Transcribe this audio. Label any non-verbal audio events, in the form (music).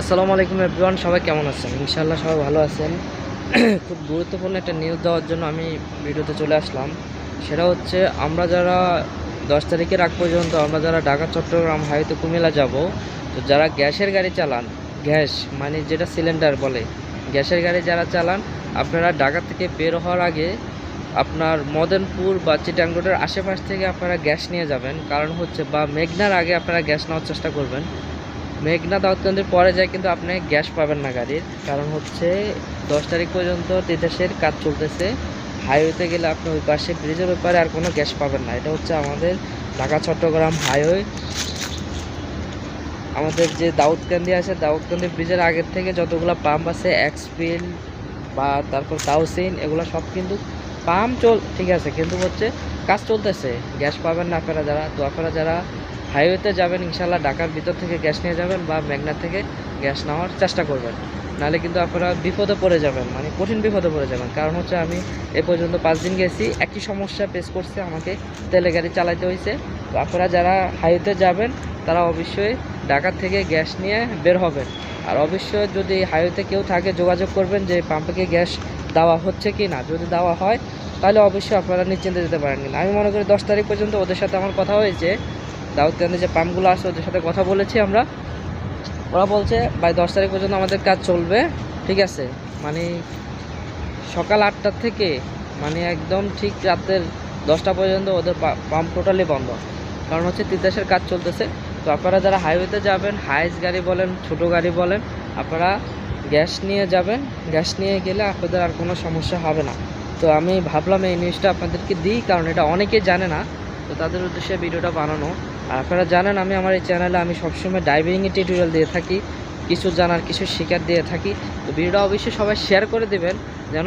আসসালামু আলাইকুম এভরিওয়ান, সবাই কেমন আছেন? ইনশাল্লাহ সবাই ভালো আছেন। (clears throat) খুব গুরুত্বপূর্ণ একটা নিউজ দেওয়ার জন্য আমি ভিডিওতে চলে আসলাম। সেটা হচ্ছে, আমরা যারা দশ তারিখের আগ পর্যন্ত আমরা যারা ঢাকা, চট্টগ্রাম, হাইওয়েতে কুমিল্লা যাব, তো যারা গ্যাসের গাড়ি চালান, গ্যাস মানে যেটা সিলিন্ডার বলে, গ্যাসের গাড়ি যারা চালান, আপনারা ঢাকা থেকে বের হওয়ার আগে আপনার মদনপুর বা চিটাং রোডের আশেপাশ থেকে আপনারা গ্যাস নিয়ে যাবেন। কারণ হচ্ছে, বা মেঘনার আগে আপনারা গ্যাস নেওয়ার চেষ্টা করবেন। মেঘনা দাউদকান্দির পরে যায় কিন্তু আপনি গ্যাস পাবেন না গাড়ির। কারণ হচ্ছে দশ তারিখ পর্যন্ত তিতাসের কাজ চলতেছে। হাইওয়েতে গেলে আপনি ওই পাশে ব্রিজের ওই পারে আর কোনো গ্যাস পাবেন না। এটা হচ্ছে আমাদের ঢাকা, চট্টগ্রাম হাইওয়ে। আমাদের যে দাউদকান্দি আছে, দাউদকান্দি ব্রিজের আগের থেকে যতগুলো পাম্প আছে এক্সপিল বা তারপর তাউসিন এগুলো সব কিন্তু পাম্প চল ঠিক আছে, কিন্তু হচ্ছে কাজ চলতেছে। গ্যাস পাবেন না আপনারা যারা তো আপনারা যারা হাইওয়েতে যাবেন ইনশাল্লাহ ঢাকার ভিতর থেকে গ্যাস নিয়ে যাবেন বা মেঘনা থেকে গ্যাস নেওয়ার চেষ্টা করবেন। নাহলে কিন্তু আপনারা বিপদে পড়ে যাবেন মানে কঠিন বিপদে পড়ে যাবেন। কারণ হচ্ছে আমি এ পর্যন্ত পাঁচ দিন গেছি, একই সমস্যা ফেস করছে আমাকে, তেলে গাড়ি চালাতে হয়েছে তো আপনারা যারা হাইওয়েতে যাবেন, তারা অবশ্যই ঢাকা থেকে গ্যাস নিয়ে বের হবেন। আর অবশ্যই যদি হাইওয়েতে কেউ থাকে, যোগাযোগ করবেন যে পাম্পে গ্যাস দেওয়া হচ্ছে কি না। যদি দেওয়া হয়, তাহলে অবশ্যই আপনারা নিশ্চিন্তে যেতে পারেন। আমি মনে করি দশ তারিখ পর্যন্ত ওদের সাথে আমার কথা হয়েছে। দাউদকান্দি যে পাম্পগুলো আছে, ওদের সাথে কথা বলেছি আমরা। ওরা বলছে, ভাই, দশ তারিখ পর্যন্ত আমাদের কাজ চলবে। ঠিক আছে। মানে সকাল আটটার থেকে মানে একদম ঠিক রাতের দশটা পর্যন্ত ওদের পাম্প টোটালি বন্ধ। কারণ হচ্ছে তিতাসের কাজ চলতেছে। তো আপনারা যারা হাইওয়েতে যাবেন হাইস গাড়ি বলেন, ছোট গাড়ি বলেন, আপনারা গ্যাস নিয়ে যাবেন। গ্যাস নিয়ে গেলে আপনাদের আর কোনো সমস্যা হবে না। তো আমি ভাবলাম এই নিউজটা আপনাদেরকে দিই, কারণ এটা অনেকে জানে না। তো তাদের উদ্দেশ্যে ভিডিওটা বানানো। আপনারা জানেন, আমি আমার এই চ্যানেলে আমি সবসময় ডাইভিংয়ের টিউটোরিয়াল দিয়ে থাকি, কিছু জানার, কিছু শিকার দিয়ে থাকি। তো ভিডিওটা অবশ্যই সবাই শেয়ার করে দেবেন, যেন